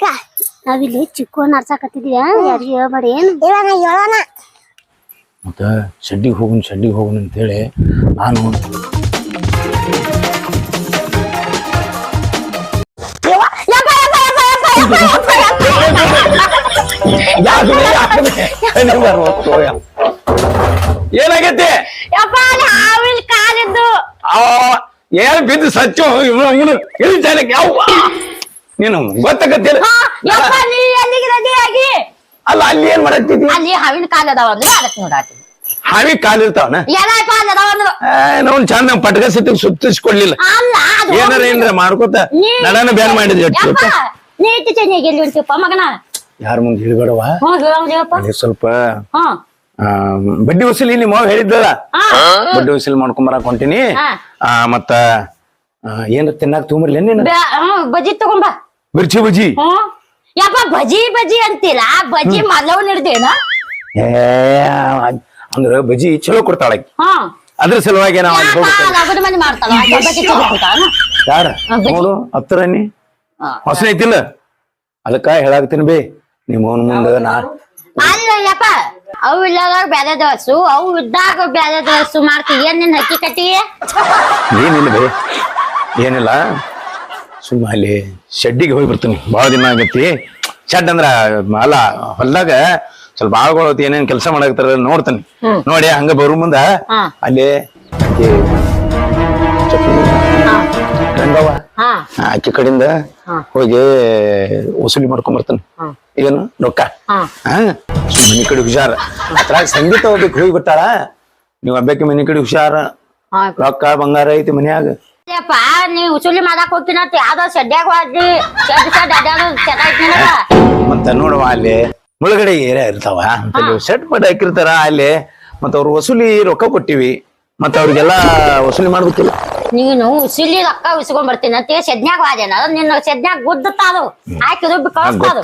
ಅಕ್ಕ ನಾವಿಲ್ಲಿ ಚಿಕ್ಕೋನ್ ನಡ್ಸಾಕತ್ತಿದ್ವಿ ಯಾರಿಗೆ ಹೇಳ್ಬೇಡಿ ಏನು? ಇವಾಗ ಹೇಳೋಣ ಮತ್ತ ಶೆಡ್ಡಿಗೆ ಹೋಗುನ್ ಶೆಡ್ಡಿಗೆ ಹೋಗುನ್ ಅಂತೇಳಿ ನಾನು ಏನಾಗೈತಿ? ಯಪ್ಪ ಅಲ್ಲಿ ಕಾಲಿದ್ದು. ಆ ಏನ್ ಬಿದ್ದು ಸಚ್ಚು ಇವನು ಇಳಿತಾನೆ ಯಾವ ನೀನು ಗೊತ್ತಾಗತ್ತಿಲ್ಲ. ಯಪ್ಪ ನೀ ಎಲ್ಲಿಗೆ ರೆಡಿ ಆಗಿ? ಅಲ್ಲ ಅಲ್ಲಿ ಏನ್ ಮಾಡತ್ತಿದ್ದಿ ಅಲ್ಲಿ ಹಾವಿನ ಕಾಲ ಅದಾವ ಅಂದ್ರೆ ಅದಕ್ಕೆ ನೋಡಾತಿ ಹಾವಿ ಕಾಲಿರ್ತಾವನ ಏನಪ್ಪ ಅಲ್ಲಿ ಅದಾವ ಅಂದ್ರೆ. ನಾವು ಚಂದ ಪಟಕ ಸತಿ ಸುತ್ತಿಸ್ಕೊಡ್ಲಿಲ್ಲ ಅಲ್ಲ ಅದು ಏನಾರ ಏನಾರ ಮಾಡ್ಕೋತ ನೀ- ನಡನ ಬ್ಯಾನ್ ಮಾಡಿದ್ವಿ ಯಪ್ಪ ಎಲ್ಲಿ ಮಗನ? ಯಾರ ಮುಂದೆ ಹೇಳ್ಬೇಡವ ಹ್ಞೂ ಹೇಳಪ್ಪ. ಅಲ್ಲಿ ಸ್ವಲ್ಪ ಹ್ಞೂ. ಆ, ಬಡ್ಡಿ ವಸೂಲಿ ನಿಮ್ಮ ಮಾವ ಹೇಳಿದ್ದಲ್ಲ ಹಾ. ಬಡ್ಡಿ ವಸೂಲಿ ಮಾಡ್ಕೊಂಬರಕ್ ಹೊಂಟಿನಿ. ಹಾ. ಆ, ಮತ್ತ ಆ, ಏನ್ ತಿನ್ನಾಕ ತೊಗೊಂಬರ್ಲಿ ನೀನು? ಬ್ಯಾ- ಬಜ್ಜಿ ತಗೊಂಬ ಮಿರ್ಚಿ ಬಜ್ಜಿ. ಯಪ್ಪಾ ಬಜಿ ಬಜಿ ಬಜ್ಜಿ ಅಂತಿಲ್ಲ ಬಜಿ ಮಲ್ಲವ್ ನಿಡ್ದೇನ ಏ ಅಂದ್ರ ಬಜ್ಜಿ ಚಲೋ ಕೊಡ್ತಾಳ. ಆಕಿ. ಹ್ಮ್ ಅದ್ರ ಸಲುವಾಗಿ ನಾವು ಅಲ್ಲಿ ಹೋಗ್ಬೇಕು ಲಗದ ಮಂದಿ ಯಾರ? ಹಾ. ನೋಡು ಹತ್ತಿರ ನೀ. ಹಾ. ಹೊಸ ಐತಿಲ್ಲ. ಅದಕ್ಕ ಹೇಳಾಕತ್ತೀನಿ ಬೇ. ನಿಮ್ಮ ಅವನ ಮುಂದೆ ನಾ ಅಲ್ಲ ಯಪ್ಪ ಅವು ಇಲ್ಲದಾಗ ಬ್ಯಾರೆ ದವಸು ಅವು ಇದ್ದಾಗ ಬ್ಯಾರೆ ದವಸು ಮಾಡ್ತಿ. ಏನ್ ನಿನ್ ಹಕ್ಕಿ ಕಟ್ಟಿ? ಏನಿಲ್ಲ ಬೇ. ಏನಿಲ್ಲ. ಸುಮ್ಮ ಅಲ್ಲಿ ಶೆಡ್ಡಿಗೆ ಹೋಗಿ ಬರ್ತೀನಿ. ಭಾಳ ದಿನ ಆಗೈತಿ. ಶೆಡ್ ಅಂದ್ರ ಅಲ್ಲ ಹೊಲ್ದಾಗ ಸ್ವಲ್ಪ ಆಳ್ಗಳು ಏನೇನ್ ಕೆಲಸ ಮಾಡಾಕತ್ತಾರ ನೋಡ್ತಾನೆ. ನೋಡಿ ಹಂಗ ಬರು ಮುಂದ. ಅಲ್ಲಿ ಆಕಿ ಕಡಿಂದ ಕಡೆಯಿಂದ ಹೋಗಿ ವಸೂಲಿ ಮಾಡ್ಕೊಂಡ್ ಬರ್ತಾನೆ. ಏನು ರೊಕ್ಕ? ಮನಿ ಕಡೆ ಹುಷಾರ. ಅದ್ರಾಗ ಸಂಗೀತ ಹೋಗ್ಬೇಕು ಹೋಗಿ ಬಿಟ್ಟಾಳ ನೀವ್ ಹಬ್ಬಕ್ಕೆ ಮನಿ ಕಡೆ ಹುಷಾರ. ರೊಕ್ಕ ಬಂಗಾರ ಐತಿ ಮನ್ಯಾಗ. ಯಪ್ಪ ನೀ ಉಸುಲಿ ಮಾಡಕ್ ಹೋಗ್ತೀನ ಅಂತ ಯಾವ್ದೋ ಶೆಡ್ಡ್ಯಾಗ ಹೋದ್ರಿ ಶೆಡ್ ಶೆಡ್ ಅಡ್ಯಾಡು ಚೆಟ ಐತಿ ನಿನಗ ಮತ್ತ ನೋಡುವ ಅಲ್ಲಿ ಮುಳುಗಡೆ ಏರಿಯಾ ಇರ್ತಾವ. ಅಂತಲ್ಲಿ ಸೆಟ್ ಮಾಡಿ ಹಾಕಿರ್ತಾರ ಅಲ್ಲಿ. ಮತ್ತ ಅವ್ರು ವಸೂಲಿ ರೊಕ್ಕ ಕೊಟ್ಟಿವಿ. ಮತ್ತ ಅವ್ರಿಗೆಲ್ಲ ವಸೂಲಿ ಮಾಡ್ಬೇಕಿಲ್ಲ. ನೀನು ಉಸುಲಿ ರೊಕ್ಕ ಉಸ್ಕೊಂಡ್ ಬರ್ತೀನಿ ಅಂತ ಶೆಡ್ನ್ಯಾಗ ವಾದೇನ. ನಿನ್ನ ಶೆಡ್ನ್ಯಾಗ ಗುದ್ದತ್ತಾದು ಹಾಕಿ ರುಬ್ಬಿ ಕಳಿಸ್ತಾದು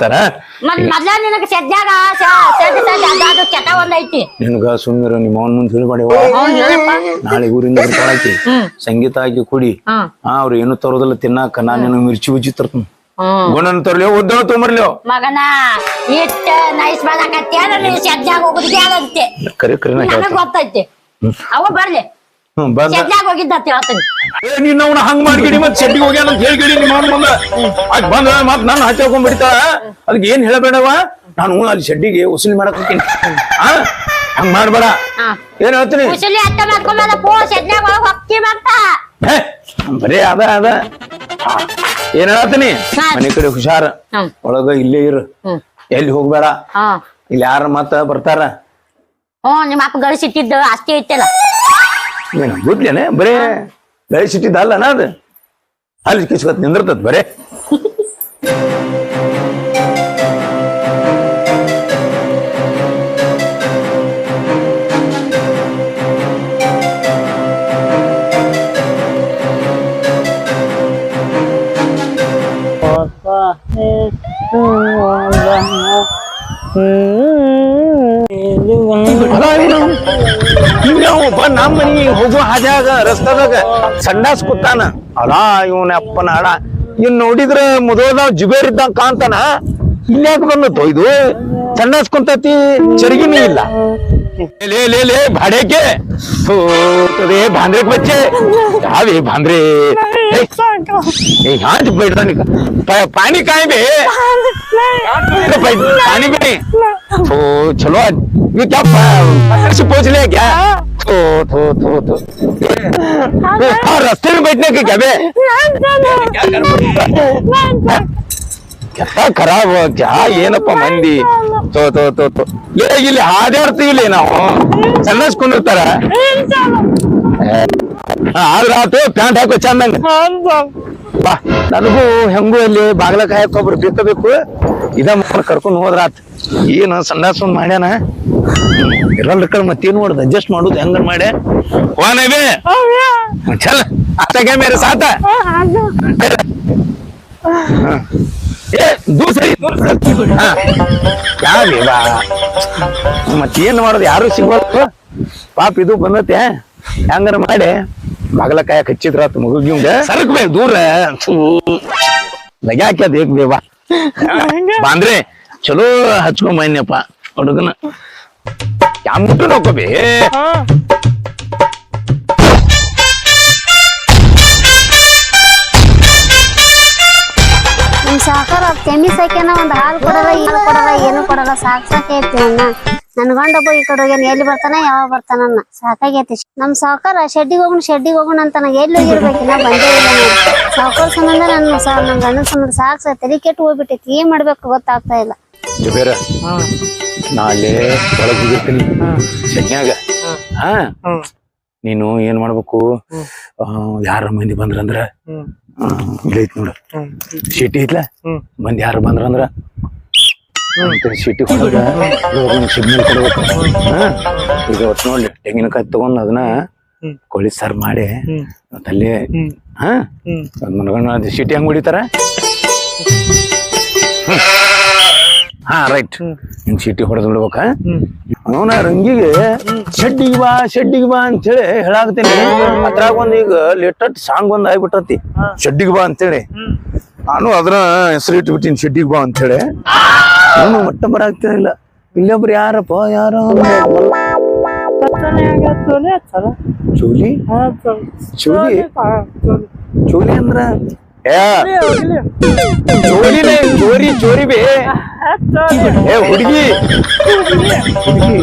ಮತ್ ಮೊದ್ಲ ನಿನಗ ಶೆಡ್ನ್ಯಾಗ ಚಟ ಶೆಡ್ ಅದು ಚೆಟ ಒಂದ್ ಐತಿ. ನಿನ್ಗ ಸುಮ್ಮಿರು ನಿಮ್ಮ ಅವನ್ ಮುಂದೆ ಹೇಳ್ಬೇಡಿ ನಾಳೆ ಊರಿಂದ ಬರ್ತಾಳಾಕಿ. ಸಂಗೀತ ಹಾಕಿ ಕುಡಿ. ಅವ್ರು ಏನು ತರೋದಲ್ಲ ತಿನ್ನಾಕ ನಾನು ಮಿರ್ಚಿ ಉಜ್ಜಿ ತರ್ತೀನಿ. ಗುಣನ್ ತರ್ಲಿ ಉದ್ದವ ತೊಂಬರ್ಲಿ ಮಗನ ಇಟ್ಟ ನೈಸ್ ಮಾಡಕತ್ತೇನ ನೀವು ಶೆಡ್ನ್ಯಾಗ ಹೋಗುದು ಬ್ಯಾಡಂತೆ ಕರೆ ಕರಿನ ನನಗ್ ಗೊತ್ತೈತಿ. ಅವ ಬರ್ಲಿ. ಹ್ಮ್ ಬಂದ ಶೆಡ್ನ್ಯಾಗ ಹೋಗಿದ್ದ ಹೇಳ್ತೀನಿ ಏ ನೀನ್ ಅವ್ನ ಹಂಗ್ ಮಾಡ್ಗಿಡಿ ಮತ್ ಶೆಡ್ಡಿಗೆ ಹೋಗ್ಯಾನ ಅಂತ ಹೇಳ್ಗಿಡಿ ನಿಮ್ಮ ಅವ್ನ ಮುಂದ ಅದ್ ಬಂದ ಮತ್ ನಾನು ಹಚ್ಚಾಕೊಂಡ್ಬಿಡ್ತಾಳ ಅದಕ್ಕೆ ಏನ್ ಹೇಳಬೇಡವ ನಾನು ಅಲ್ಲಿ ಶೆಡ್ಡಿಗೆ ವಸೂಲಿ ಮಾಡಕ್ ಹೋಗ್ತೀನಿ. ಆ? ಹಂಗ್ ಮಾಡ್ಬೇಡ. ಹಾ. ಏನ್ ಹೇಳ್ತೀನಿ? ಅತ್ತ ಪೋ ಶೆಡ್ನ್ಯಾಗ ಹೇ, ಬರೀ ಅದ ಅದ. ಏನ್ ಹೇಳತ್ತೀನಿ ಹಾ. ಮನೆ ಕಡೆ ಹುಷಾರ. ಹ್ಮ್. ಒಳಗ ಇಲ್ಲೇ ಇರು. ಹ್ಮ್. ಎಲ್ಲಿ ಹೋಗ್ಬೇಡ. ಹಾ. ಇಲ್ಲಿ ಯಾರ ಮತ್ತ ಬರ್ತಾರ? ಹ್ಞೂ ನಿಮ್ಮ ಅಪ್ಪ ಗಳಿಸಿಟ್ಟಿದ್ದು ಅಷ್ಟೇ ಐತಲ್ಲ ಗೊತ್ತೇನೆ ಬರೇ ಬೆಳೆಸಿಟ್ಟಿದ್ದ ಅಲ್ಲನ ಅದು? ಅಲ್ಲಿ ಕಿಸ್ಕೊತ್ ನಿಂದಿರ್ತದ ಬರೇ? ಅಲ್ಲ ಹಿಂಗ ಬಂದ್ ನಮ್ಮ ಮನಿಗೆ ಹೋಗೋ ಹಾದ್ಯಾಗ ರಸ್ತಾದಾಗ ಸಂಡಾಸ್ ಕೂತಾನ. ಅಲಾ ಇವನ ಅಪ್ಪನ ಅಡ. ಇನ್ ನೋಡಿದ್ರ ಮುದೋದ ಜುಬೇರ್ ಇದ್ದಂಗ ಕಾಂತಾನ ಇನ್ಯಾಕ ಬಂದ ತೊಯ್ದು? ಸಂಡಾಸ್ ಕುಂತತಿ ಚರಿಗಿನೂ ಇಲ್ಲ. ಲೇ ಲೇ ಲೇ ಭಾಡ್ಯಾಕೆ? ತೋತದೆ ಭಾಂದ್ರೆಕ್ ಬಚ್ಚೆ. ಯಾವೇ ಭಾಂದ್ರೆ ಯಾಂಚ ಬೇಡ್ದಾನಿಕ ಪಾನಿ ಕಾಯ್ಬೇ? ಪಾನಿ ಬೇ तो चलो आज ये क्या प- से पूछ ले क्या तो तो तो तो हाँ रास्ते में बैठने के क्या बे क्या कर ಕೆಟ್ಟ ಖರಾಬ್ ಕ್ಯಾ ಏನಪ್ಪ ಮಂದಿ ತೋ ತೋ ತೋ ತೋ ಲೇ ಇಲ್ಲಿ ಹಾದ್ಯಾಡ್ತೀವಿ ನಾವು ಸಣ್ಣಸ್ಕೊಂಡಿರ್ತಾರ ಆದ್ರ ಆತು ಪ್ಯಾಂಟ್ ಹಾಕೋ ಚಂದಂಗ ಬಾ. ನನಗೂ ಹೆಂಗು ಅಲ್ಲಿ ಬಾಗ್ಲ ಕಾಯಕ್ ಒಬ್ರು ಬೇಕಬೇಕು ಇದ ಕರ್ಕೊಂಡು ಕರ್ಕೊಂಡ್ ಹೋದ್ರಾತ್ ಏನು ಸಂದಾಸ ಒಂದ್ ಮಾಡ್ಯಾನ? ಇರಲ್ ಕಡೆ ಮತ್ತೇನು ಮಾಡುದು? ಅಡ್ಜಸ್ಟ್ ಮಾಡುದು ಹೆಂಗ ಮಾಡೆ ಹೋನಬೇ ಚಲ ಆತಾಗೆ ಮೇರೆ ಸಾತ. ಬಾ ಮತ್ತೇನ್ ಮಾಡೋದು? ಯಾರು ಸಿಗ್ಬಾರ್ದು? ಪಾಪ ಇದು ಬಂದತ್ತೆ ಹೆಂಗಾರ ಮಾಡಿ ಬಾಗಲಕಾಯ ಕಚ್ಚಿದ್ರ ಮಗುಗಿಂಗ ಸರಕ್ ಬೇ ದೂರ. ಲಗ್ಯಾಕ್ಯದ ಏಕ್ ಬೇವಾ. ಬಾಂದ್ರೆ ಚಲೋ ಹಚ್ಕೊಂಡ್ ಬನ್ಯಪ್ಪ ಹುಡುಗನ. ಯಾಮುಟ್ಟು ನೋಕೋಬಿ ನಮ್ ಸಾಕಾರ ತೆಮ್ಮಿ ಸಾಕ್ಯಾನ ಒಂದ್ ಹಾಲು ಕೊಡಲ್ಲ ಏನು ಕೊಡಲ್ಲ ಏನು ಕೊಡಲ್ಲ ಸಾಕ್ ಸಾಕೈತಿ ಅಣ್ಣ ನನ್ ಗಂಡೊಬ್ಬ ಈ ಕಡೆ ಹೋಗ್ಯಾನ ಎಲ್ಲಿ ಬರ್ತಾನ ಯಾವಾಗ ಬರ್ತಾನ ಸಾಕಾಗೈತಿ ನಮ್ ಸಾವುಕಾರ ಶೆಡ್ಡಿಗೆ ಹೋಗೋಣ ಶೆಡ್ಡಿಗೆ ಹೋಗೋಣ ಅಂತ ನನಗೆ ಎಲ್ಲಿ ಹೋಗಿರ್ಬೇಕಿನ್ನ ಬಂದೇ ಇಲ್ಲ ಸಾವುಕಾರ ಸಂಬಂಧ ನನ್ನ ಸಾ ನನ್ ಗಂಡನ ಸಂಬಂಧ ಸಾಕ್ ಸಾ ತಲೆ ಕೆಟ್ಟು ಹೋಗ್ಬಿಟ್ಟೈತಿ. ಏನ್ ಮಾಡ್ಬೇಕು ಗೊತ್ತಾಗ್ತಾ ಇಲ್ಲ. ಜಬೇರ ನಾ ಅಲ್ಲೇ ಒಳಗ್ ಹೋಗಿರ್ತೀನಿ. ಶೆಟ್ನ್ಯಾಗ ಹಾ. ನೀನು ಏನ್ ಮಾಡ್ಬೇಕು? ಯಾರ ಮಂದಿ ಬಂದ್ರಂದ್ರ? ಇಲ್ಲೈತ್ ನೋಡ. ಶೆಟ್ಟಿ ಐತ್ಲ ಮಂದಿ ಯಾರು ಬಂದ್ರಂದ್ರ? ಸಿಟಿ ಹೊರಗ ಸಿಗ್ನಲ್ ಕೊಡ್ಬೇಕು? ಈಗ ಒಟ್ಟು ನೋಡ್ಲಿ ತೆಂಗಿನಕಾಯಿ ತಗೊಂಡು ಅದನ್ನ ಕೋಳಿ ಸಾರ್ ಮಾಡಿ ಅಲ್ಲಿ ಹಾ? ಮನಗಂಡ ಸಿಟಿ ಹೆಂಗ್ ಹೊಡಿತಾರ. ಹಾ ರೈಟ್ ಹಿಂಗ್ ಸಿಟಿ ಹೊಡೆದ್ ಬಿಡ್ಬೇಕ? ಅವನ ರಂಗಿಗೆ ಶೆಡ್ಡಿಗೆ ಬಾ ಶೆಡ್ಡಿಗೆ ಬಾ ಅಂತೇಳಿ ಹೇಳಾಕತ್ತೀನಿ. ಅದ್ರಾಗ ಒಂದ್ ಈಗ ಲೇಟೆಸ್ಟ್ ಸಾಂಗ್ ಒಂದ್ ಆಗ್ಬಿಟ್ಟತಿ ಶೆಡ್ಡಿಗೆ ಬಾ ಅಂತೇಳಿ. ನಾನು ಅದ್ರ ಹೆಸರು ಇಟ್ಬಿಟ್ಟಿನಿ ಶೆಡ್ಡಿಗೆ ಬಾ ಅಂತೇಳಿ. ಅವನು ಮಟ್ಟ ಬರಾಗ್ತಿರಲಿಲ್ಲ ಇಲ್ಲೊಬ್ರು ಯಾರಪ್ಪ ಯಾರೋ ಚೂಲಿ ಚೂಲಿ ಚೂಲಿ ಅಂದ್ರ ಏ ಚೋಲಿನೇ ಚೋರಿ ಚೋರಿ ಬೇ ಏ ಹುಡುಗಿ ಹುಡುಗಿ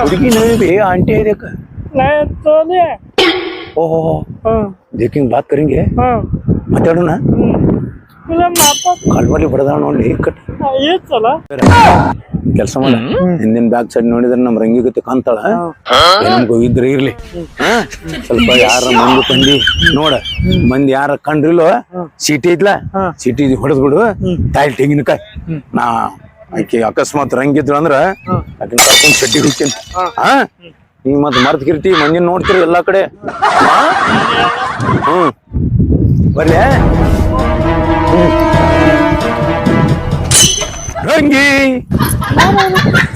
ಹುಡುಗಿ नहीं बे आंटी है देख ओहो देखेंगे बात करेंगे ಮಾತಾಡೋಣ ಕಾಲ್ಮಲ್ಲಿ ಬಡದಾವ ನೋಡಿ ಕಟ್ ಕೆಲಸ ಮಾಡ. ಹಿಂದಿನ ಬ್ಯಾಕ್ ಸೈಡ್ ನೋಡಿದ್ರೆ ನಮ್ ರಂಗಿ ಗತಿ ಕಾಂತಾಳ ನಮ್ಗೆ ಇದ್ರೆ ಇರ್ಲಿ. ಹಾ? ಸ್ವಲ್ಪ ಯಾರ ಮಂದಿ ಕಂಡಿ ನೋಡ. ಮಂದಿ ಯಾರ ಕಂಡ್ರಿಲ್ಲೋ ಸಿಟಿ ಐತ್ಲ ಸಿಟಿ ಹೊಡೆದ್ ಬಿಡು ತಾಯಿ ತೆಂಗಿನಕಾಯಿ. ನಾ ಆಕಿ ಅಕಸ್ಮಾತ್ ರಂಗಿದ್ರು ಅಂದ್ರ ಆಕಿನ ಕರ್ಕೊಂಡ್ ಶೆಟ್ಟಿ ಹುಡ್ತೀನಿ ಹಾ. ನೀವ್ ಮತ್ ಮರ್ತ್ಕಿರ್ತಿ ಮಂದಿನ ನೋಡ್ತೀರಿ ಎಲ್ಲಾ ಕಡೆ. ಬರ್ಲೇ ಹ್ಮ್. ಬರ್ಲೆ? ರಂಗಿ.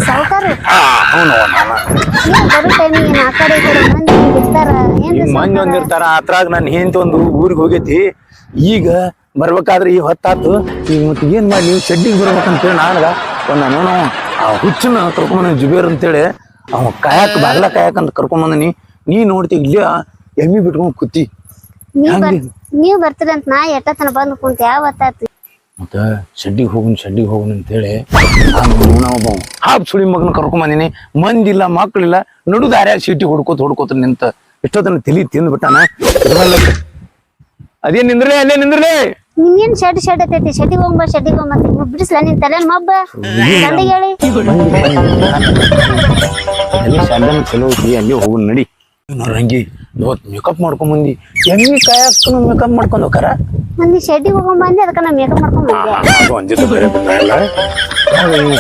ಸಾವುಕಾರ? ಅವನು ಬರೋ ಟೈಮಿಗೆ ಆ ಕಡೆ ಈ ಕಡೆ ಮಂದಿ ಇರ್ತಾರ. ಏನ್ರಿ ಮಂದಿ ನಾನು ಒಂದು ಊರಿಗೆ ಹೋಗೈತಿ. ಈಗ ಬರ್ಬೇಕಾದ್ರೆ ಈ ಹೊತ್ತಾತು. ಈಗ ಮತ್ತೆ ಏನ್ ಮಾಡಿ ನೀವು ಶೆಡ್ಡಿಗೆ ಬರ್ಬೇಕಂತೇಳಿ ನಾನಗ ಒಂದು ನಾನು ಆ ಹುಚ್ಚನ ಕರ್ಕೊಂಬಂದ ಜುಬೇರ್ ಅಂತೇಳಿ. ಅವ ಕಾಯಕ್ ಬಾಗ್ಲ ಕಾಯಕ್ ಅಂತ ಕರ್ಕೊಂಬಂದನಿ ನೀ ನೋಡ್ತಿ ಇಲ್ಲಿ ಎಮ್ಮಿ ಬಿಟ್ಕೊಂಡ್ ಕೂತಿ. ನೀವ್ ಬರ್ ಅಂತ ನಾ ಎಟ್ಟತನ ಬಂದು ಕುಂತ ಯಾವತ್ತಾತು ಮತ್ತ ಶೆಡ್ಡಿಗೆ ಹೋಗುನ್ ಶೆಡ್ಡಿಗೆ ಹೋಗುನ್ ಅಂತೇಳಿ ಒಬ್ಬ ಹಾಪ್ ಸುಳಿ ಮಗನ ಕರ್ಕೊಂಬಂದಿನಿ ಮಂದಿಲ್ಲ ಮಕ್ಕಳಿಲ್ಲ ನಡು ದಾರ್ಯಾಗ ಸೀಟಿ ಹೊಡ್ಕೋತ ಹೊಡ್ಕೋತ ನಿಂತ ಎಷ್ಟೊತ್ತನ ತಲಿ ತಿಂದ್ಬಿಟ್ಟಾನ. ಅದೇ ನಿಂದ್ರಲೇ ಅಲ್ಲೇ ನಿಂದ್ರಲೇ? ನಿಮ್ಗೇನ್ ಶೆಡ್ ಶೆಡ್ ಐತೈತಿ ಶೆಡ್ಡಿಗೆ ಹೋಗ್ಬಾ ಶೆಡ್ಡಿಗೆ ಹೋಗ್ಬಾ ಬಿಡಿಸ್ಲ ನಿನ್ ತಲೆ ಮಬ್ಬ. ಗಂಡಿಗೆ ಹೇಳಿ. ಅಲ್ಲಿ ಶಾಲ್ದನ ಚಲೋ ಅಲ್ಲಿ ಹೋಗು ನಡಿ. ನೋಡ್ ರಂಗಿ ಇವತ್ ಮೇಕಪ್ ಮಾಡ್ಕೊಂಡ್ ಬಂದಿ. ಕಾಯಕ್ಕೂ ಮೇಕಪ್ ಮಾಡ್ಕೊಂಡ್ ಹೋಗಾರ ಮಂದಿ ಶೆಡ್ಡಿಗೆ ಹೋಗೋಣ ಬಂದೆ ಅದಕ್ಕ ನಾ ಮೇಕಪ್ ಮಾಡ್ಕೊಂಡ್ ಬಂದೆ. ಅದು ಒಂದಿತ ಬೇರೆ ಬಿದ್ದಾಯಲ್ಲ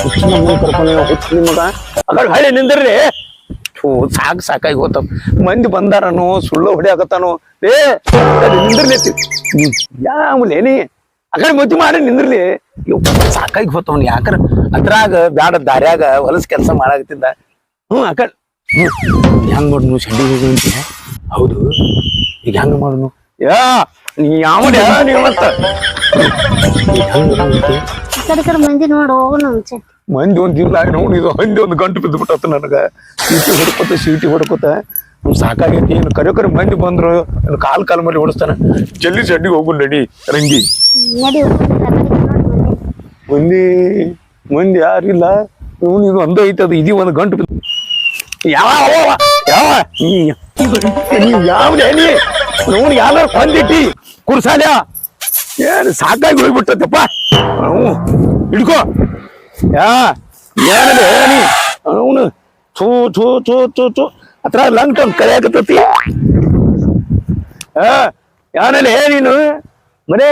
ಹುಚ್ಚಿನ ಮಗ ಕರ್ಕೊಂಡು ಹುಚ್ಚಿನ ಮಗ. ಅದ್ರ ಹಳ್ಳಿ ನಿಂದ್ರಿ. ಥೂ ಸಾಕ್ ಸಾಕಾಗಿ ಹೋತ ಮಂದಿ ಬಂದಾರನು ಸುಳ್ಳು ಹೊಡಿ ಏ ನಿಂದಿರ್ಲಿ ನಿಂದ್ರಲಿ ಅಕಡೆ ಮತಿ ಮಾಡಿ ನಿಂದ್ರಲಿ. ಸಾಕಾಗಿ ಹೋತವ್ನು ಯಾಕ್ರ? ಅದ್ರಾಗ ಬ್ಯಾಡ ದಾರ್ಯಾಗ ಹೊಲಸ್ ಕೆಲಸ ಮಾಡಾಕತ್ತಿದ್ದ. ಹ್ಞೂ ಆ ಕಡೆ ಹ್ಞೂ ಹೆಂಗ್ ನೋಡ್ ನೀವು ಶೆಡ್ಡಿಗೆ ಹೋಗಿ ಹೌದು. ಈಗ ಹೆಂಗ್ ಮಾಡುನು? ಯಾ ನೀ ಯಾವ ಮತ್ತ? ಕಡೆ ಕಡೆ ಮಂದಿ ನೋಡಿ ಹೋಗೋಣ ಮುಂಚೆ. ಮಂದಿ ಒಂದ್ ಇಲ್ಲ ನೋಡಿ ಇದು ಹಂದಿ ಒಂದು ಗಂಟು ಬಿದ್ದು ಬಿಟ್ಟತ್ತ ನನಗ. ಸೀಟಿ ಹೊಡ್ಕೊತ ಸೀಟಿ ಹೊಡ್ಕೊತ. ಸಾಕಾಗೈತಿ ಏನು ಕರೆ ಕರೆ ಮಂದಿ ಬಂದ್ರು ಕಾಲ್ ಕಾಲ್ ಮೇಲೆ ಓಡಿಸ್ತಾನ. ಜಲ್ದಿ ಚಡ್ಡಿಗೆ ಹೋಗು ನಡಿ ರಂಗಿ. ಮಂದಿ. ಮಂದಿ ಮಂದಿ ಯಾರಿಲ್ಲ. ಇವ್ನು ಇದು ಒಂದು ಅದು ಇದೀ ಒಂದು ಗಂಟು ಬಿದ್ದು ಯಾವ? ಯಾವ? ಯಾವ್ದೇ ನೀ ನೋಡ್ ಯಾರು ಬಂದಿಟ್ಟಿ ಕುರ್ಸಾಲ ಏನು ಸಾಕಾಗಿ ಹೋಗ್ಬಿಟ್ಟದಪ್ಪ. ಹಿಡ್ಕೋ. ಯಾ, ಏನಿದೆ ನೀ ಅವನು ಥೂ ಥೂ ಥೂ ಥೂ ಥೂ. ಹತ್ರ ಲಂಗ್ ಟಂಗ್ ಕರೆಯಾಕತ್ತತಿ ಯಾನಲ್ಲಿ ನೀನು? ಮನೆ?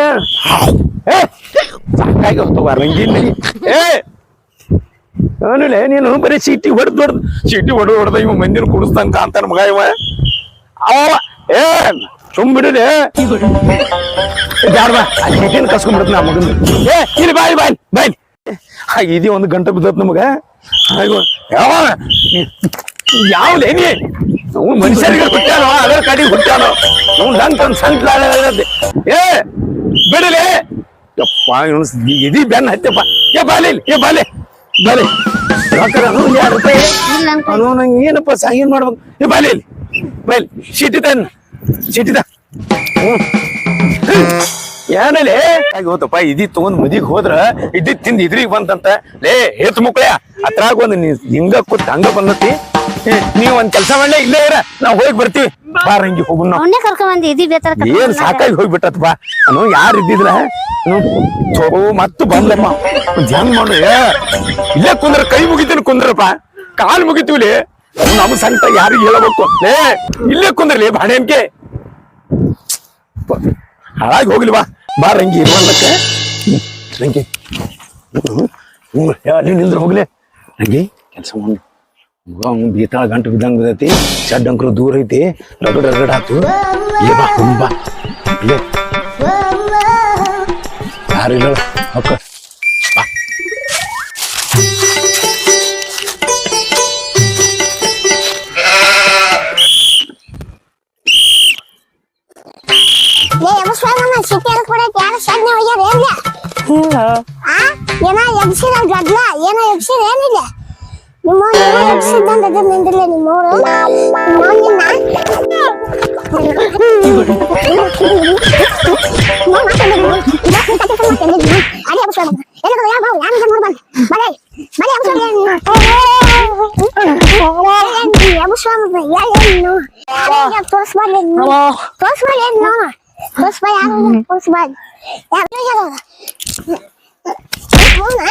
ಏ, ಸಾಕಾಗಿ ಹೋಗ್ತವ ರಂಗಿನ ಏ ಆಮೇಲೆ ನೀನು ಬರೀ ಚೀಟಿ ಹೊಡೆದು ಹೊಡೆದು ಚೀಟಿ ಹೊಡೆದು ಹೊಡೆದ ಇವ ಮಂದಿನ ಕುಡಿಸ್ತಾನ ಕಾಂತಾನ ಮಗ ಇವ. ಅವ ಏ ಚೀಟಿನ ಕಸ್ಕೊಂಡ್ಬಿಡ್ತ ನಾ ಮಗನ್. ಏ, ಇಲ್ಲಿ ಬಾಯ್ ಬಾಯ್ ಬಾಯ್ ಇದಿ ಒಂದು ಗಂಟೆ ಬಿದ್ದತ್ ನಮಗ. ಯಾವ್ದೇ ನೀ ಮನುಷ್ಯರಿಗೆ ಹುಟ್ಟಾನೋ ಅದರ ಕಡೆಗೆ ಹುಟ್ಟಾನೋ ಅವ್ನು ಲಂಕ್ ಒಂದು ಸಂತ ಏ ಬಿಡಲಿ ಯಪ್ಪ ಇದಿ ಬೆನ್ನ ಹತ್ತಪ್ಪ ಏ ಬಾಲಿ ಏ ಬಾಲೆ ಬಾಲೆ ರೊಕ್ಕ ಅವ್ನು ಎರಡು ರೂಪಾಯಿ ಇಲ್ಲ ಅನ್ಕೊ ಅವನು ನಂಗೆ ಏನಪ್ಪ ಸಾಯನ್ ಮಾಡ್ಬೇಕು? ನೀವು ಬಾಲೆ ಇಲ್ಲಿ. ಬಾಲೆ. ಚೀಟಿ ಹ್ಮ್ ಚೀಟಿ ತ ಏನಲ್ಲಿ ಹೋತಪ್ಪ ಇದಿ ತಗೊಂಡ್ ಮದಿಗ್ ಹೋದ್ರ ಇದ್ ತಿಂದ್ ಇದ್ರಿಗೆ ಬಂತಂತ. ಲೇ ಹೇತ್ ಮುಕ್ಳ್ಯಾ ಅತ್ರಾಗ ಒಂದ್ ನೀ ಹಿಂಗ ಕೂತ್ ಹಂಗ ಬಂದತಿ. ನೀವ್ ಒಂದ್ ಕೆಲ್ಸ ಮಾಡ್ಲೇ ಇಲ್ಲೇ ಇರ ನಾವ್ ಹೋಗಿ ಬರ್ತೀವಿ. ಬಾರಂಗಿ ಹೋಗು ನಾವು. ಅವನ್ನೇ ಕರ್ಕೊಂಡ್ ಬಂದಿ ಇದಿ ಬೇತಾರ ಏನ್ ಸಾಕಾಗಿ ಹೋಗ್ಬಿಟ್ಟತ್ ಬಾ ನೋ ಯಾರು ಇದ್ದಿದ್ರ ಥೋ ಮತ್ತು ಬಂದಮ್ಮ ಜನ್ ಮಾಡು ಇಲ್ಲೇ ಕುಂದ್ರ ಕೈ ಮುಗಿತೀನಿ ಕುಂದ್ರಪ್ಪ. ಕಾಲ್ ಮುಗಿತೀವಿಲಿ ನಮ್ಮ ಸಂತ ಯಾರಿಗ ಹೇಳಬೇಕು? ಲೇ ಇಲ್ಲೇ ಕುಂದ್ರಲಿ ಬಾಣೆನ್ಕೆ ಹಾಳಾಗಿ ಹೋಗ್ಲಿ ಬಾ. ಬಾ ರಂಗಿ ಇರುವಲ್ಲಕ್ಕೆ ರಂಗಿ. ಹ್ಞೂ ನಿಂದ್ರ ಹೋಗ್ಲಿ. ರಂಗಿ, ಕೆಲಸ ಮಾಡಿ. ಬೀತಾಳ ಗಂಟು ಬಿದ್ದಂಗ ಬಿದ್ದೈತಿ. ಚಡ್ ಅಂಕರು ದೂರ ಐತಿ. ರಗಡ್ ರಗಡ್ ಆತು. ಬಾ ಹುಂ ಬಾ ಇಲ್ಲೇ ಯಾರಿಲ್ಲ? ಹೊಕ್ಕ ನೋಡ್ಬಂದು ಬಲೆ ಬಲೆ ಎಬ್ಸ್ಬೇಕ ಏನು ತೋರಿಸ್ಬಾರ್ದು ತೋರಿಸ್ಬಾರ್ದು ಏನು ನೋಡ ತೋರಿಸ್ಬಾ ಯಾರು ತೋರಿಸ್ಬಾರ್ದು ಯಾರು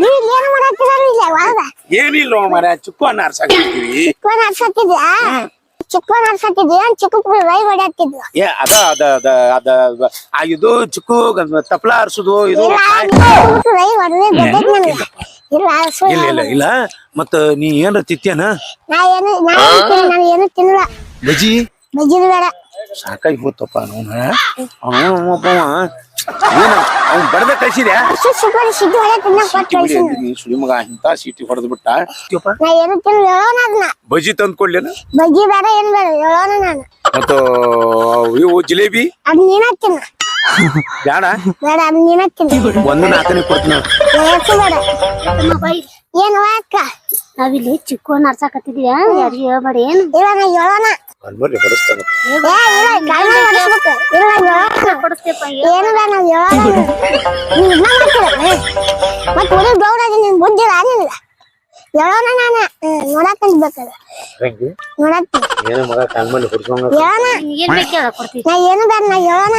ನೀವೇನು ಮಾಡತ್ತಿದಾರು ಇಲ್ಲ ಒಳಗ ಏನಿಲ್ಲ ಮರ ಚುಕ್ಕು ಅನ್ನ ಅರ್ಸಾಕಿರ್ತೀವಿ ಚಿಕ್ಕ ನಡ್ಸತ್ತಿದ್ದ ಚಿಕ್ಕ ನಡ್ಸತ್ತಿದ್ದ ಚಿಕ್ಕ ರೈ ಹೊಡ್ಯಾತಿದ್ವಿ ಏ ಅದ ಅದ ಅದ ಅದ ಆ ಇದು ಚಿಕ್ಕು ತಪ್ಲ ಅರ್ಸುದು ಇದು ಇಲ್ಲ ರೈ ಹೊಡೆದೇ ಗೊತ್ತೈತ್ ನನಗೆ ಇಲ್ಲ. ಇಲ್ಲ ಇಲ್ಲ ಇಲ್ಲ ಮತ್ತ ನೀ ಏನ್ರ ತಿತ್ತೇನ ನಾ ಏನು ನಾ ಏನು ನಾನು ಏನು ತಿನ್ನಲ್ಲ. ಬಜಿ ಬಜ್ಜಿದ ಬೇಡ. ಸಾಕಾಗಿ ಹೋತಪ್ಪ ಅವನ ಅವನಪ್ಪ ಏನ ಅವ್ನ್ ಬಡದ ಕಳ್ಸಿದ್ಯಾ? ಅಷ್ಟು ಸಿಗೋದು ಸಿದ್ದು ಹೊಡೆ ತಿನ್ನಕ್ ಕೊಟ್ಟು ಕಳ್ಸಿನ ನೀ ಸುಳಿ ಮಗ ಇಂತ ಸೀಟಿ ಹೊಡೆದ್ ಬಿಟ್ಟ ನಾ ಏನು ಅದನ್ನ. ಬಜಿ ತಂದ್ ಕೊಡ್ಲೇನ ಬಜ್ಜಿ ಬೇಡ ಏನ್ ಬೇಡ ಮತ್ತ ಇವು ಜಿಲೇಬಿ? ಬೇಡ ಅದ್ ನೀನ ಒಂದು ನಾಲ್ಕನೇ ಕೊಡ್ತೀನಿ ಬೇಡ. ಏನು ಅಕ್ಕ ನಾವಿಲ್ಲಿ ಚಿಕ್ಕ ನಡ್ಸಾಕತ್ತಿದ್ಯ ಯಾರು ಹೇಳ್ಬೇಡಿ ಏನು? ಇವಾಗ ಹೇಳೋಣ ಹೊರಸ್ತಾನ ಕೊಡಿಸ್ತೇಪ್ಪ ಏನು ಬೇಡ ನಾವು ಹೇಳೋಣ ನೀನ್ ಬುದ್ಧಿ ಆಗಿಲ್ಲ ಹೇಳೋಣ ನಾನು. ನೋಡಕ್ ಹೆಂಗೆ? ನೋಡಕ್. ಏನು ಮಗ ಹೇಳೋಣ ಏನು ಬೇಡ ನಾ ಹೇಳೋಣ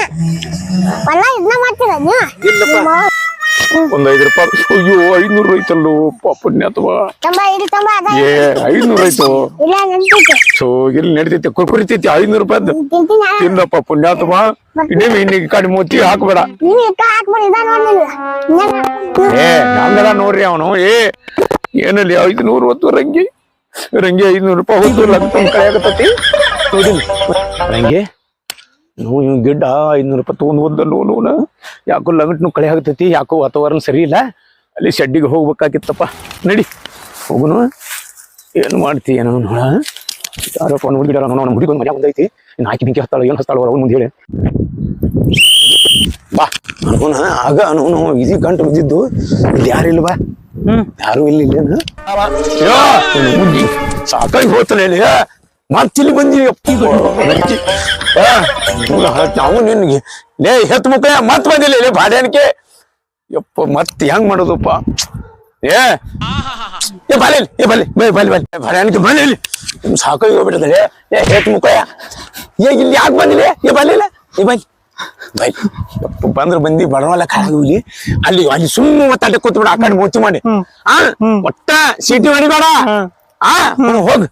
ಹೊಲ ಇದನ್ನ ಮಾಡ್ತೀರ ನೀವು? ಇಲ್ಲಪ್ಪ. ಒಂದ್ ಐದ್ ರೂಪಾಯಿ ಅಯ್ಯೋ ಐನೂರು ಐತಲ್ಲೋ ಅದ. ಏ ಇಲ್ಲ ನೆನ್ಪೈತೆ ಸೊ ಇಲ್ಲಿ ನಡಿತೈತಿ ಕುರ್ಕುರಿತೈತಿ ಐನೂರು ರೂಪಾಯಿ. ತಿಂದಪ್ಪ ಪುಣ್ಯಾತ್ಮ ಇಡೀ ಇನ್ನಿಗೆ ಕಡೆ ಮೂತಿ ಹಾಕ್ಬೇಡ. ಏ ಹಂಗಲ್ಲ ನೋಡ್ರಿ ಅವನು. ಏ ಏನಲ್ಲಿ ಐದ್ನೂರು ಹೊತ್ತು ರಂಗಿ. ರಂಗಿ ಐದ್ನೂರು ರೂಪಾಯಿ ಹೊತ್ತು ಲಂತ ಕಳೆಯಾಗತ್ತತಿ ನೋಡಿ ರಂಗಿ? ಇವ್ ಗಿಡ್ಡ ಐದ್ನೂರು ರೂಪಾಯಿ ತಗೊಂಡ್ ಹೋದ ಲೋನ ಯಾಕೋ ಲಂಗಟ್ನು ಕಳೆ ಆಗ್ತೈತಿ ಯಾಕೋ ವಾತಾವರಣ ಸರಿ ಇಲ್ಲ. ಅಲ್ಲಿ ಶೆಡ್ಡಿಗೆ ಹೋಗ್ಬೇಕಾಗಿತ್ತಪ್ಪ. ನಡಿ ಹೋಗುನು. ಏನು ಮಾಡ್ತಿ ಏನೋ ನೋಡ ಯಾರಪ್ಪ ನೋಡ್ಗಿಡಾರ ನಮ್ಮ ಹುಡುಗಿ ಮನೆ ಬಂದೈತಿ ಇನ್ನು ಹಾಕಿ ಬಿಂಕಿ ಹತ್ತಾಳ ಏನು ಹತ್ತಾಳ ಅವ್ರ ಮುಂದೆ ಹೇಳಿ. ಬಾ ಅವನ ಆಗ ಅನು ಇದು ಗಂಟು ಬಿದ್ದಿದ್ದು ಇಲ್ಲಿ ಯಾರು ಇಲ್ಲ ಬಾ? ಯಾರು ಇಲ್ಲಿ ಇಲ್ಲೇನ ಸಾಕಾಗಿ ಹೋಗ್ತಾನೆ ಮತ್ತಿಲ್ಲಿ ಬಂದಿ ನಾವು ನಿನ್ಗೆ ಲೇ ಹೆತ್ ಮುಖ ಮತ್ ಬಂದಿಲ್ಲ ಇಲ್ಲಿ ಬಾಡ್ಯಾನಿಕೆ. ಯಪ್ಪ ಮತ್ ಹೆಂಗ್ ಮಾಡೋದಪ್ಪ? ಏ ಏ ಬಲೆ ಏ ಬಲೆ ಬೈ ಬಲೆ ಬಲೆ ಬಾಡ್ಯಾನಿಕೆ ಬಲೆ ಇಲ್ಲಿ. ನಿಮ್ ಸಾಕಾಗಿ ಹೋಗ್ಬಿಟ್ಟದೆ ಏ ಹೆತ್ ಮುಖಯ ಏ ಇಲ್ಲಿ ಯಾಕೆ ಬಂದಿಲ್ಲ ಏ ಬಲಿಲ್ಲ ಏ ಬೈ ಬೈ ಬಂದ್ರ ಬಂದಿ ಬಡವಲ್ಲ ಕಾಳಾಗಿ ಅಲ್ಲಿ ಅಲ್ಲಿ ಸುಮ್ಮ ತಟ್ಟೆ ಕೂತ್ಬಿಡ ಆ ಕಡೆ ಮೂತಿ ಮಾಡಿ. ಆ ಒಟ್ಟ ಸೀಟಿ ಮಾಡಿಬೇಡ ಆ ಹೋಗ್.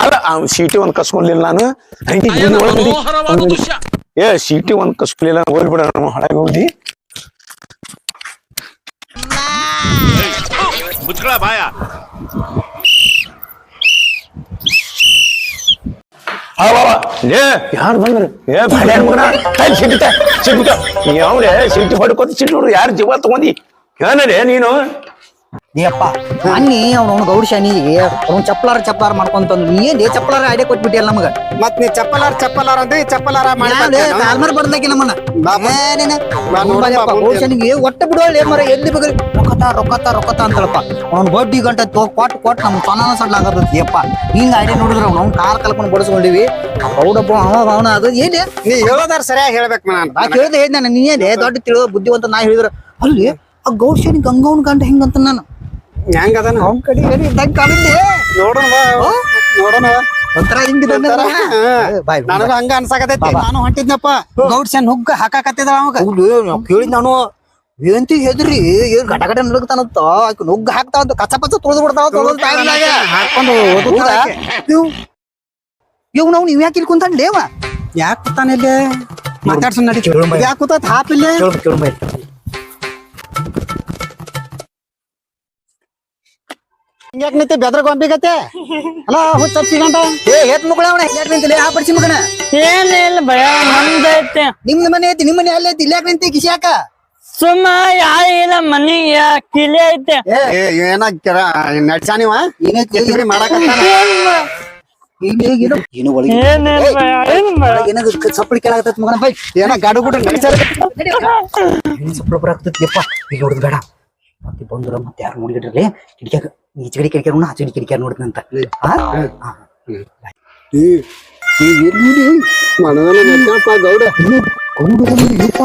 ಅಲ್ಲ ಅವ್ನ್ ಸೀಟಿ ಒಂದ್ ಕಸ್ಕೊಂಡಿಲ್ಲ ನಾನು. ಏ ಸೀಟಿ ಒಂದ್ ಕಸ್ಕೊಲಿಲ್ಲ ಹೋಗ್ಬಿಡ ನಮ್ಮ ಹಳಗೆ ಹೋಗಿ ಮುಚ್ಕೊಳ ಬಾಯ. ಯಾರು ಬಂದ್ರು? ಏ ಮಗನ. ಸಿಟ್ಟು ಹೊಡ್ಕೊತ ಸಿಟ್ಟು ಯಾರು ಜೀವ ತಗೊಂಡಿ ಏನರೇ ನೀನು? ನೀಯಪ್ಪ ಅನ್ನಿ ಅವ್ನು ಗೌಡ ಶನಿಗೆ ಅವ್ನು ಚಪ್ಪಲಾರ ಚಪ್ಪಲಾರ ಮಾಡ್ಕೊಂತ ಏನ್ ಚಪ್ಪಲಾರ ಐಡಿಯಾ ಕೊಟ್ಬಿಟ್ಟಿಯಲ್ಲ ನಮಗ? ಮತ್ ನೀ ಚಪ್ಪಲಾರ ಚಪ್ಪಲಾರ ಅಂದ್ರೆ ಚಪ್ಪಲಾರ ಕಾಲ್ಮರ್ ಬರ್ದಾಕಿ ನಮ್ಮನ್ನ. ಗೌಡ ಶನಿಗೆ ಒಟ್ಟ ಬಿಡುವಲ್ಲ ಏನ್ ಮರ ಎಲ್ಲಿ ಬೇಕು ರೊಕ್ಕತ ರೊಕ್ಕತ ರೊಕ್ಕತ ಅಂತಳಪ್ಪ. ಅವ್ನ ಬಡ್ಡಿ ಗಂಟೆ ತೋ ಕೊಟ್ ಕೊಟ್ ನಮ್ ತೊನಾನ ಸಡ್ಲಾಗತ್ತೈತಿ ಅಪ್ಪ ಹಿಂಗ ಐಡಿಯಾ ನೋಡಿದ್ರ ಅವ್ನು ಅವ್ನು ಕಾಲ್ ಕಲ್ಕೊಂಡು ಬಡಿಸ್ಕೊಂಡಿವಿ. ಗೌಡಪ್ಪ ಅವ ಅವನ ಅದು ಏನೇ? ನೀ ಹೇಳೋದಾರ ಸರಿಯಾಗಿ ಹೇಳ್ಬೇಕು ನಾನು. ನಾ ಕೇಳ್ದೆ ಹೇಳ್ದೆ ನಾನು ನೀನೇ ದೊಡ್ಡ ತಿಳಿದ ಬುದ್ಧಿವಂತ ನಾ ಹೇಳಿದ್ರ ಅಲ್ಲಿ ಆ ಗೌಡ ಶನಿ ಗಂಗವನ್ ಗಂಟ ಹಿಂಗಂತ ನಾನು? ಹೆಂಗ ಅದನ ಅವ್ನ ಕಡೆ ಏನ್ ಇದ್ದಂಗ ಕಾಣಿದ್ದೆ ನೋಡೋಣ ಬಾ. ನೋಡೋಣ. ಒಂಥರ ಹಿಂಗಿದೆ ಒಂಥರ, ಹಾ. ಬಾಯ್ ನನಗ ಹಂಗ ಅನ್ಸಾಕತೈತಿ ನಾನು ಹೊಂಟಿದ್ನಪ್ಪ. ಗೌಡ್ ಸೆನ್ ಹುಗ್ಗ ಹಾಕಾಕತ್ತಿದ ಅವಾಗ? ಕೇಳಿದ್ ನಾನು. ಏನಂತಿ ಹೆದ್ರಿ? ಏನ್ ಗಟ ಗಟ ನಡುಗ್ತಾನಂತ ಆಕಿ ನುಗ್ಗ ಹಾಕ್ತಾ ಅಂತ ಕಚ್ಚ ಪಚ್ಚ ತೊಳೆದು ಬಿಡ್ತಾವ ಹಾಕೊಂಡು? ಇವ್ ನಾವು ನೀವ್ ಯಾಕೆ ಇಲ್ಲಿ ಕುಂತಾನ್ಲೇವ ಯಾಕೆ ಕೂತಾನ ಇಲ್ಲಿ? ಮಾತಾಡ್ಸು ನಡಿ. ಯಾಕೆ ಕೂತಾತ? ಹಾಪ್ ಇಲ್ಲಿ ಹಿಂಗ್ಯಾಕ್ ನಿಂತಿ ಬೆದ್ರ ಗೊಂಬಿಗತೆ ಅಲ್ಲ ಹುಚ್ಚ ಸಿಗಂಟ ಏ ಹೆತ್ ಮಗಳ ಅವನ ಯಾಕೆ ನಿಂತಿಲ್ಲ ಆ ಬಡ್ಸಿ ಮಗನ. ಏನಿಲ್ಲ ಭಯ ನಮ್ದೈತೆ ನಿಮ್ದ ಮನೆ ಐತಿ ನಿಮ್ ಮನೆ ಅಲ್ಲೇ ಐತಿ ಇಲ್ಲ ಯಾಕೆ ನಿಂತಿ ಕಿಸಿ ಯಾಕ ಸುಮ್ಮ ಯಾರಿಲ್ಲ ಮನಿ ಕಿಲಿ ಐತೆ. ಏ ಏನ ನಡ್ಸಾನಿವ ಏನೈತಿ ಮಾಡಕ ಏನು ಏನು ಏನ್ ಸಪ್ಪಳಿ ಕೆಳಗತ್ತ ಮಗನ ಬೈ. ಏನ ಗಡು ಗುಡ ನಡ್ಸಾರ? ಸಪ್ಪಳ ಬರಾಕತ್ತೈತಿ ಯಪ್ಪ. ಈಗ ನೋಡಿದ್ ಬೇಡ. ಮತ್ತೆ ಬಂದ್ರ ಮತ್ತೆ ಯಾರು ನೋಡಿಗಿಟ್ರಲಿ ಕಿಟಕಿಯಾಗ ಈಚೆ ಕಡೆ ಕಿಟಕಿಯಾಗ ಆಚೆ ಕಡೆ ಕಿಟಕಿಯಾಗ ನೋಡ್ತಂತ ಈ ಈ ಎಲ್ಲಿ ಮನಗನ ನಡ್ಸಾನಪ್ಪ ಗೌಡ ಗೌಡ ಯಪ್ಪ